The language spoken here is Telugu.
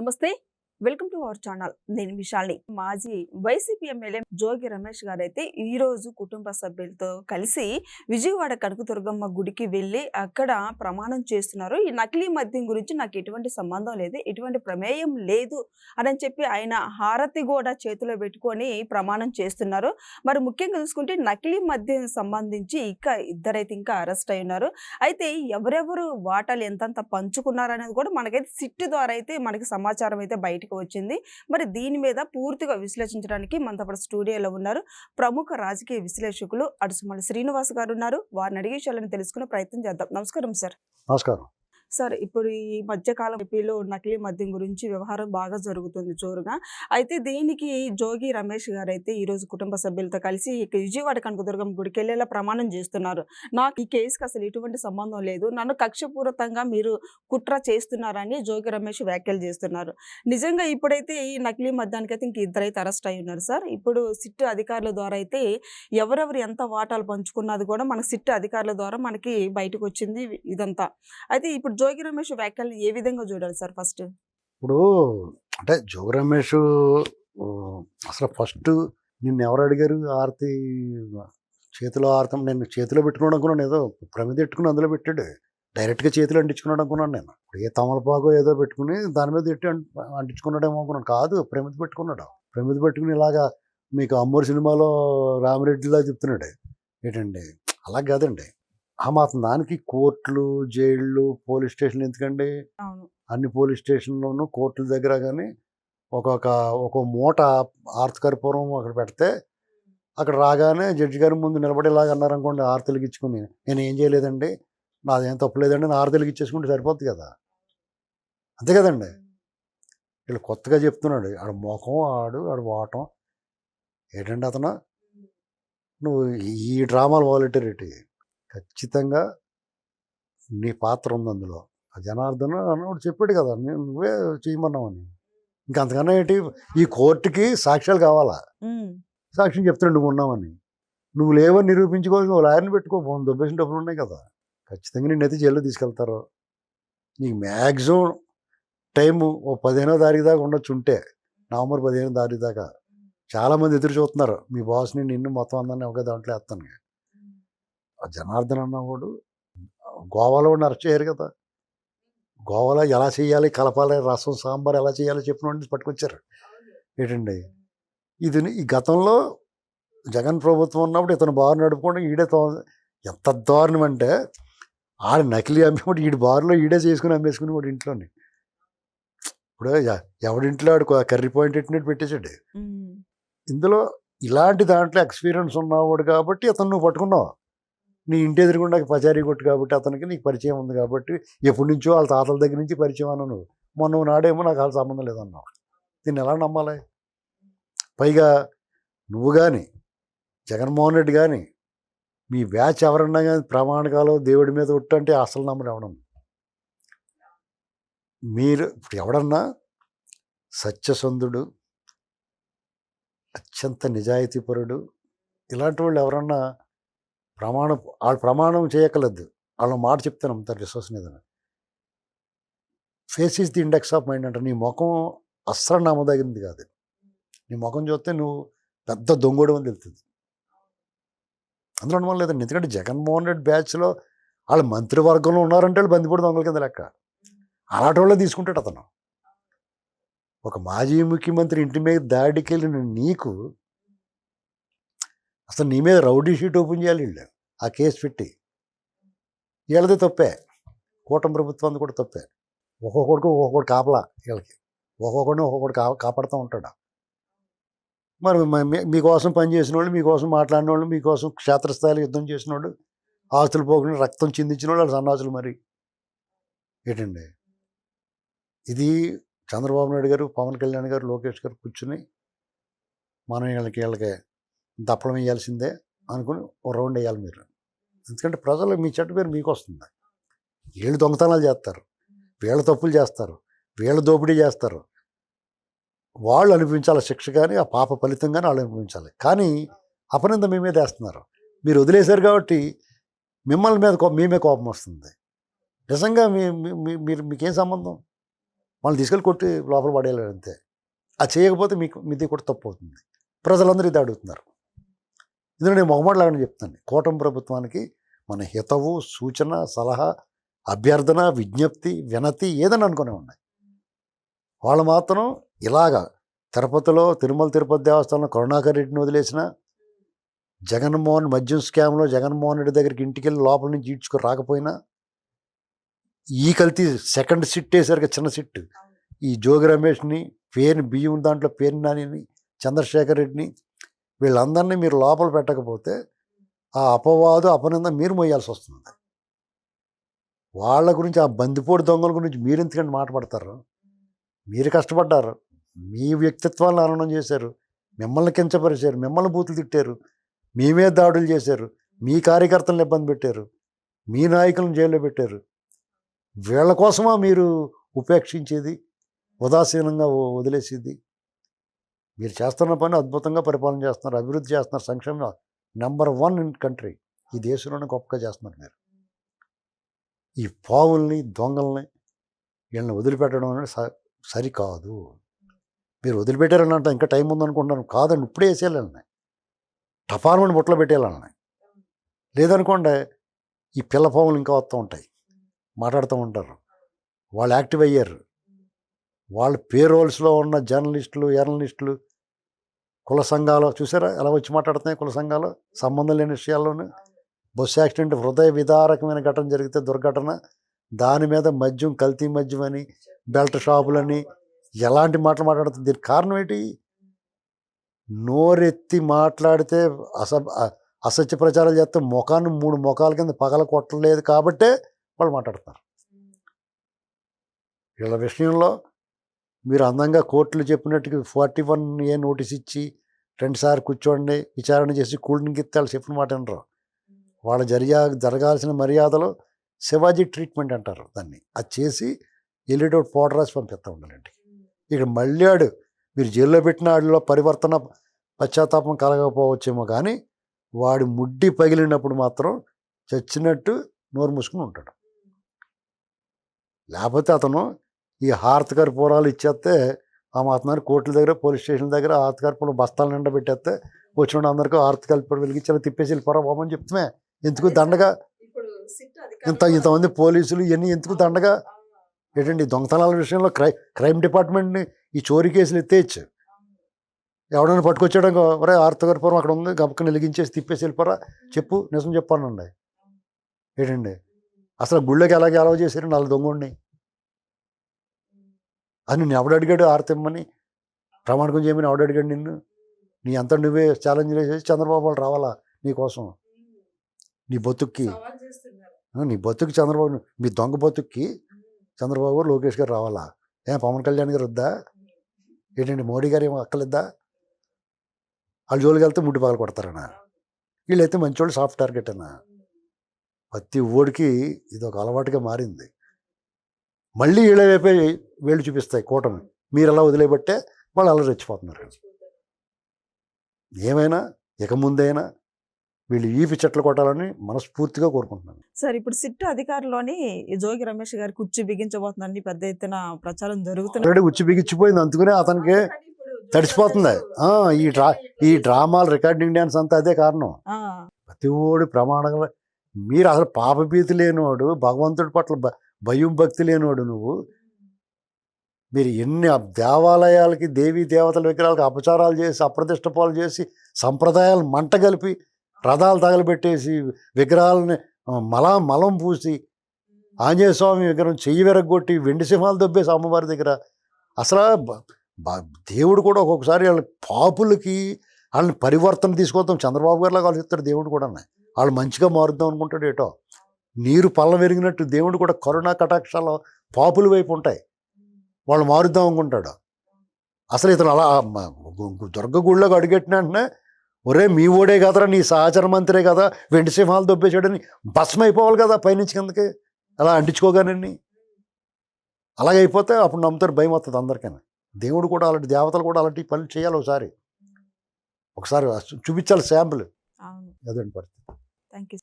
నమస్తే. Welcome to our channel. నేను విశాలి మాజీ వైసీపీ ఎమ్మెల్యే జోగి రమేష్ గారు అయితే ఈ రోజు కుటుంబ సభ్యులతో కలిసి విజయవాడ కనకదుర్గమ్మ గుడికి వెళ్ళి అక్కడ ప్రమాణం చేస్తున్నారు. ఈ నకిలీ మద్యం గురించి నాకు ఎటువంటి సంబంధం లేదు ఎటువంటి ప్రమేయం లేదు అని చెప్పి ఆయన హారతి కూడా చేతిలో పెట్టుకొని ప్రమాణం చేస్తున్నారు. మరి ముఖ్యంగా చూసుకుంటే నకిలీ మద్యం సంబంధించి ఇంకా ఇద్దరైతే ఇంకా అరెస్ట్ అయి ఉన్నారు. అయితే ఎవరెవరు వాటాలు ఎంతంత పంచుకున్నారు అనేది కూడా మనకైతే సిట్ ద్వారా అయితే మనకి సమాచారం అయితే బయటకు వచ్చింది. మరి దీని మీద పూర్తిగా విశ్లేషించడానికి మనతో పాటు స్టూడియోలో ఉన్నారు ప్రముఖ రాజకీయ విశ్లేషకులు అడుసుమల శ్రీనివాస్ గారు ఉన్నారు. వారిని అడిగే విషయాలను తెలుసుకునే ప్రయత్నం చేద్దాం. నమస్కారం సార్. నమస్కారం. సార్ ఇప్పుడు ఈ మధ్యకాలం ఏపీలో నకిలీ మద్యం గురించి వ్యవహారం బాగా జరుగుతుంది జోరుగా. అయితే దీనికి జోగి రమేష్ గారు అయితే ఈ రోజు కుటుంబ సభ్యులతో కలిసి విజయవాడ కనకదుర్గం గుడికి వెళ్ళేలా ప్రమాణం చేస్తున్నారు. నాకు ఈ కేసుకి అసలు ఎటువంటి సంబంధం లేదు. నన్ను కక్షపూరితంగా మీరు కుట్ర చేస్తున్నారని జోగి రమేష్ వ్యాఖ్యలు చేస్తున్నారు. నిజంగా ఇప్పుడైతే ఈ నకిలీ మద్యానికి అయితే ఇంక ఇద్దరైతే అరెస్ట్ అయి ఉన్నారు సార్. ఇప్పుడు సిట్ అధికారుల ద్వారా అయితే ఎవరెవరు ఎంత వాటాలు పంచుకున్నది కూడా మన సిట్ అధికారుల ద్వారా మనకి బయటకు వచ్చింది ఇదంతా. అయితే ఇప్పుడు జోగి రమేష్ వ్యాఖ్యలు ఏ విధంగా చూడాలి సార్ ఫస్ట్? ఇప్పుడు అంటే జోగి రమేష్ అసలు ఫస్ట్ నిన్ను ఎవరు అడిగారు ఆరతి? చేతిలో ఆడతాం నేను చేతిలో పెట్టుకున్నాడు అనుకున్నాను ఏదో ప్రమిద పెట్టుకుని అందులో పెట్టాడు. డైరెక్ట్గా చేతిలో అంటించుకున్నాడు అనుకున్నాను నేను. ఇప్పుడు ఏ తమలపాకు ఏదో పెట్టుకుని దాని మీద పెట్టి అంటించుకున్నాడేమో అనుకున్నాను. కాదు ప్రమిద పెట్టుకున్నాడు. ప్రమిద పెట్టుకుని ఇలాగా మీకు అమ్మూరు సినిమాలో రామిరెడ్డిలా చెప్తున్నాడు. ఏంటండి? అలా కాదండి. మాత్రం దానికి కోర్టులు జైళ్ళు పోలీస్ స్టేషన్లు ఎందుకండి? అవును. అన్ని పోలీస్ స్టేషన్లోనూ కోర్టుల దగ్గర కానీ ఒక్కొక్క ఒక మూట ఆర్తకర్పూరం అక్కడ పెడితే అక్కడ రాగానే జడ్జి గారి ముందు నిలబడేలాగా అన్నారనుకోండి ఆరతలకి ఇచ్చుకుని నేను ఏం చేయలేదండి? నాదేం తప్పులేదండి నా ఆరతలకి ఇచ్చేసుకుంటే సరిపోద్ది కదా. అంతే కదండి? వీళ్ళు కొత్తగా చెప్తున్నాడు. ఆడ ముఖం ఆడు ఆడు వాటం. ఏంటండి అతను? నువ్వు ఈ డ్రామాలు వాలంటీరిటీ ఖచ్చితంగా నీ పాత్ర ఉంది అందులో. ఆ జనార్దన్ అన్నవాడు చెప్పాడు కదా నేను నువ్వే చేయమన్నావని. ఇంకా అంతకన్నా ఏంటి? ఈ కోర్టుకి సాక్ష్యాలు కావాలా? సాక్ష్యం చెప్తున్నాడు నువ్వు ఉన్నావని. నువ్వు లేవని నిరూపించుకోవచ్చు నువ్వు లాయర్ని పెట్టుకో ఫోన్ దొబ్బేసిన డబ్బులు ఉన్నాయి కదా. ఖచ్చితంగా నేను అయితే జైల్లో తీసుకెళ్తారు. నీకు మ్యాక్సిమం టైము ఓ పదిహేనో తారీఖు దాకా ఉండొచ్చు ఉంటే నవంబర్ పదిహేనో తారీఖు దాకా. చాలామంది ఎదురు చూస్తున్నారు మీ బాస్ని నిన్ను మొత్తం అందరినీ ఒకే దాంట్లో వేస్తాను. ఆ జనార్దన్ అన్నవాడు గోవాలో అరెస్ట్ చేయరు కదా. గోవాలో ఎలా చేయాలి కలపాలి రసం సాంబార్ ఎలా చేయాలో చెప్పిన పట్టుకొచ్చారు. ఏంటండి? ఇది ఈ గతంలో జగన్ ప్రభుత్వం ఉన్నప్పుడు ఇతను బారు నడుపుకుంటే ఈడే తో ఎంత దారుణం అంటే ఆడ నకిలీ అమ్మేవాడు ఈడు బారులో ఈడే చేసుకుని అమ్మేసుకుని వాడు ఇంట్లోని. ఇప్పుడు ఎవడింట్లో ఆడు కర్రీ పాయింట్ పెట్టినట్టు పెట్టేశాడు. ఉమ్, ఇందులో ఇలాంటి దాంట్లో ఎక్స్పీరియన్స్ ఉన్నవాడు కాబట్టి అతను నువ్వు పట్టుకున్నావు? నీ ఇంటి ఎదురుగుండా పచారీ కొట్టు కాబట్టి అతనికి నీకు పరిచయం ఉంది కాబట్టి ఎప్పటి నుంచో వాళ్ళ తాతల దగ్గర నుంచి పరిచయం అన్న నువ్వు మొన్న నాడేమో నాకు వాళ్ళ సంబంధం లేదన్నావు. దీన్ని ఎలా నమ్మాలి? పైగా నువ్వు కానీ జగన్మోహన్ రెడ్డి కానీ మీ బ్యాచ్ ఎవరన్నా కానీ ప్రమాణకాలు దేవుడి మీద ఒట్టు అంటే అసలు నమ్మరు ఎవడం మీరు ఇప్పుడు ఎవడన్నా సత్యసంధుడు అత్యంత నిజాయితీపరుడు ఇలాంటి వాళ్ళు ఎవరన్నా ప్రమాణం వాళ్ళు ప్రమాణం చేయక్కర్లేదు వాళ్ళ మాట చెప్తే నమ్ముతారు విశ్వసనీయతను face is the index of mind అంటే. నీ ముఖం అస్సలు నమ్మదగింది కాదు. నీ ముఖం చూస్తే నువ్వు పెద్ద దొంగోడు అని తెలుస్తుంది అందులో అనుమానం లేదండి ఎందుకంటే జగన్మోహన్ రెడ్డి బ్యాచ్లో వాళ్ళ మంత్రివర్గంలో ఉన్నారంటే వాళ్ళు బందిపోడు దొంగల కింద లెక్క. అలాంటి వాళ్ళే తీసుకుంటాడు అతను. ఒక మాజీ ముఖ్యమంత్రి ఇంటి మీద దాడికి వెళ్ళిన నీకు అసలు నీ మీద రౌడీ షీట్ ఓపెన్ చేయాలి వీళ్ళు. ఆ కేసు పెట్టి. వీళ్ళది తప్పే. కూటమి ప్రభుత్వం కూడా తప్పే. ఒక్కొక్కడికి ఒక్కొక్కటి కాపలా వీళ్ళకి. ఒక్కొక్కడిని ఒక్కొక్కటి కా కాపాడుతూ ఉంటాడు. మరి మీకోసం పనిచేసిన వాళ్ళు మీకోసం మాట్లాడిన వాళ్ళు మీకోసం క్షేత్రస్థాయిలో యుద్ధం చేసిన వాళ్ళు ఆస్తులు పోకుండా రక్తం చిందించిన వాళ్ళు సన్నాసులు మరి. ఏంటండి? ఇది చంద్రబాబు నాయుడు గారు పవన్ కళ్యాణ్ గారు లోకేష్ గారు కూర్చుని మనం వీళ్ళకి వీళ్ళకి దప్పడం వేయాల్సిందే అనుకుని ఓ రౌండ్ వేయాలి మీరు. ఎందుకంటే ప్రజలు మీ చెట్టు పేరు మీకు వస్తుంది. వీళ్ళు దొంగతనాలు చేస్తారు. వీళ్ళ తప్పులు చేస్తారు. వీళ్ళ దోపిడీ చేస్తారు. వాళ్ళు అనిపించాలి శిక్ష కానీ ఆ పాప ఫలితం కానీ వాళ్ళు అనిపించాలి కానీ అపనింద మీ మీద వేస్తున్నారు. మీరు వదిలేశారు కాబట్టి మిమ్మల్ని మీద మేమే కోపం వస్తుంది. నిజంగా మీ మీ- మీరు మీకేం సంబంధం? వాళ్ళని తీసుకెళ్ళి కొట్టి లోపల పడేయాలంతే అది చేయకపోతే మీకు మీది కూడా తప్పు అవుతుంది. ప్రజలందరూ ఇది అడుగుతున్నారు. ఇందులో నేను మొహమాటలాగా చెప్తాను కూటమి ప్రభుత్వానికి మన హితవు సూచన సలహా అభ్యర్థన విజ్ఞప్తి వినతి ఏదని అనుకునే ఉన్నాయి. వాళ్ళు మాత్రం ఇలాగా తిరుపతిలో తిరుమల తిరుపతి దేవస్థానంలో కరుణాకర్ రెడ్డిని వదిలేసిన జగన్మోహన్ మద్యం స్కామ్లో జగన్మోహన్ రెడ్డి దగ్గరికి ఇంటికి వెళ్ళి లోపల నుంచి ఈడ్చుకు రాకపోయినా ఈ కల్తీ సెకండ్ సిట్ వేసారు కదా చిన్న సిట్. ఈ జోగి రమేష్ని పేరుని బియ్యం దాంట్లో పేరు నానిని చంద్రశేఖర్ రెడ్డిని వీళ్ళందరినీ మీరు లోపల పెట్టకపోతే ఆ అపవాదు అపనింద మీరు మొయ్యాల్సి వస్తుంది వాళ్ళ గురించి ఆ బందిపోటు దొంగల గురించి మీరు ఎందుకంటే మాట్లాడతారు మీరు కష్టపడ్డారు. మీ వ్యక్తిత్వాన్ని అననం చేశారు. మిమ్మల్ని కించపరిచారు. మిమ్మల్ని బూతులు తిట్టారు. మేమే దాడులు చేశారు. మీ కార్యకర్తలను ఇబ్బంది పెట్టారు. మీ నాయకులను జైల్లో పెట్టారు. వీళ్ళ కోసమా మీరు ఉపేక్షించేది? ఉదాసీనంగా వదిలేసేది? మీరు చేస్తున్న పని అద్భుతంగా పరిపాలన చేస్తున్నారు అభివృద్ధి చేస్తున్నారు సంక్షేమ నెంబర్ వన్ ఇన్ కంట్రీ ఈ దేశంలోనే గొప్పగా చేస్తున్నారు మీరు. ఈ పావుల్ని దొంగల్ని వీళ్ళని వదిలిపెట్టడం అనేది స- సరికాదు. మీరు వదిలిపెట్టారని అంటే ఇంకా టైం ఉందనుకుంటున్నాను కాదండి ఇప్పుడే వేసేయాలండి టపాలను బుట్టలో పెట్టేయాలని లేదనుకోండి ఈ పిల్ల పాములు ఇంకా వస్తూ ఉంటాయి. మాట్లాడుతూ ఉంటారు. వాళ్ళు యాక్టివ్ అయ్యారు. వాళ్ళ పేరోల్స్లో ఉన్న జర్నలిస్టులు జర్నలిస్టులు కుల సంఘాలు చూసారా? ఎలా వచ్చి మాట్లాడుతున్నాయి కుల సంఘాలు? సంబంధం లేని విషయాల్లోనూ. బస్సు యాక్సిడెంట్ హృదయ విదారకమైన ఘటన జరిగితే దుర్ఘటన. దాని మీద మద్యం కల్తీ మద్యం అని బెల్ట్ షాపులని ఎలాంటి మాటలు మాట్లాడుతుంది దీనికి కారణం ఏంటి? నోరెత్తి మాట్లాడితే అస అసత్య ప్రచారాలు చేస్తే ముఖాన్ని మూడు ముఖాల కింద పగల కొట్టలేదు కాబట్టే వాళ్ళు మాట్లాడుతున్నారు. వీళ్ళ విషయంలో మీరు అందంగా కోర్టులు చెప్పినట్టుగా ఫార్టీ వన్ ఏ నోటీస్ ఇచ్చి రెండుసార్లు కూర్చోండి విచారణ చేసి కూల్ డ్రింక్ వాళ్ళు చెప్పిన మాట అనరు వాళ్ళ జరిగా జరగాల్సిన మర్యాదలు శివాజీ ట్రీట్మెంట్ అంటారు దాన్ని. అది చేసి ఎల్లిడోట్ పౌడర్ రాసి పంపిస్తూ ఉండాలండి ఇక్కడ మళ్ళీ ఆడు మీరు జైల్లో పెట్టిన ఆడిలో పరివర్తన పశ్చాత్తాపం కలగకపోవచ్చేమో కానీ వాడి ముడ్డి పగిలినప్పుడు మాత్రం చచ్చినట్టు నోరు మూసుకుని ఉంటాడు. లేకపోతే అతను ఈ హారతికర్ పూరాలు ఇచ్చేస్తే ఆ మాత్రం కోర్టుల దగ్గర పోలీస్ స్టేషన్ దగ్గర హారతికర్ పూల బస్తాల నిండా పెట్టేస్తే వచ్చిన అందరికీ హారతికర్ పూలు వెలిగించాలి తిప్పేసి వెళ్ళిపోరా బాబు అని చెప్తామే ఎందుకు దండగా ఇంత ఇంతమంది పోలీసులు ఇవన్నీ ఎందుకు దండగా? ఏంటండి దొంగతనాల విషయంలో క్రై క్రైమ్ డిపార్ట్మెంట్ని ఈ చోరీ కేసులు ఎత్తేయచ్చు. ఎవడైనా పట్టుకొచ్చాడు ఒరే ఆర్తగర్పురం అక్కడ ఉంది గబక్కని వెలిగించేసి తిప్పేసి వెళ్ళిపోరా చెప్పు నిజం చెప్పానండి ఏంటండి అసలు గుళ్ళకి ఎలాగే అలవ చేశారు నాలుగు దొంగండి అని నిన్ను ఎవడు అడిగాడు ఆర్తిమ్మని? ప్రమాణకం చేయమని ఎవడు అడిగాడు నిన్ను? నీ అంతా నువ్వే ఛాలెంజ్ చేసేసి చంద్రబాబు వాళ్ళు రావాలా నీ కోసం? నీ బతుక్కి? నీ బతుకు చంద్రబాబు మీ దొంగ బతుక్కి చంద్రబాబు గారు లోకేష్ గారు రావాలా? ఏం పవన్ కళ్యాణ్ గారు వద్దా? ఏంటండి మోడీ గారు ఏమో అక్కలేద్దా వాళ్ళ జోలికి వెళ్తే ముడ్డి పగలు కొడతారనా? వీళ్ళైతే మంచోళ్ళు సాఫ్ట్ టార్గెట్ అన్నా ప్రతి ఓడికి ఇది ఒక అలవాటుగా మారింది. మళ్ళీ వీళ్ళ వైపే వేళ్ళు చూపిస్తాయి కూటమి. మీరు అలా వదిలేబట్టే వాళ్ళు అలా రెచ్చిపోతున్నారు. ఏమైనా ఇక ముందైనా వీళ్ళు ఈపి చెట్లు కొట్టాలని మనస్ఫూర్తిగా కోరుకుంటున్నాను. సార్ ఇప్పుడు సిట్ అధికారులోని ఈ జోగి రమేష్ గారి కుర్చీ బిగించబోతుందని పెద్ద ఎత్తున ప్రచారం జరుగుతుంది ఆల్రెడీ ఉచ్చి బిగిచ్చిపోయింది అందుకనే అతనికి తడిసిపోతుంది. ఆ, ఈ డ్రా ఈ డ్రామాలు రికార్డింగ్ డ్యాన్స్ అంతా అదే కారణం. ప్రతి ఓడి ప్రమాణంగా మీరు అసలు పాపభీతి లేనివాడు భగవంతుడి పట్ల భయం భక్తి లేనివాడు నువ్వు. మీరు ఎన్ని దేవాలయాలకి దేవీ దేవతల విగ్రహాలకు అపచారాలు చేసి అప్రతిష్ట పాలు చేసి సంప్రదాయాలు మంట కలిపి రథాలు తగలబెట్టేసి విగ్రహాలని మలా మలం పూసి ఆంజనేయ స్వామి విగ్రహం చెయ్యి వెరగొట్టి వెండి సింహాలు దొబ్బేసి అమ్మవారి దగ్గర అసలు దేవుడు కూడా ఒక్కొక్కసారి వాళ్ళ పాపులకి వాళ్ళని పరివర్తన తీసుకొద్దాం. చంద్రబాబు గారిలో కలుస్తాడు దేవుడు కూడా వాళ్ళు మంచిగా మారుద్దాం అనుకుంటాడు ఏటో నీరు పల్ల పెరిగినట్టు దేవుడు కూడా కరుణా కటాక్షాలు పాపుల వైపు ఉంటాయి. వాళ్ళు మారుద్దాం అనుకుంటాడు. అసలు ఇతను అలా మ- గు- గు- దుర్గ గుళ్ళోకి అడుగెట్టిన వెంటనే ఒరే మీ ఓడే కదరా నీ సహచర మంత్రే కదా వెండి సింహాలు దొబ్బేసాడని భస్మ అయిపోవాలి కదా పైనుంచి కిందకి? అలా అంటించుకోగానండి అలాగే అయిపోతే అప్పుడు నమ్ముతారు భయం వస్తుంది అందరికైనా. దేవుడు కూడా అలాంటి దేవతలు కూడా అలాంటి పనులు చేయాలి ఒకసారి. ఒకసారి చూపించాలి శాంపుల్. అదండి పరిస్థితి. Thank you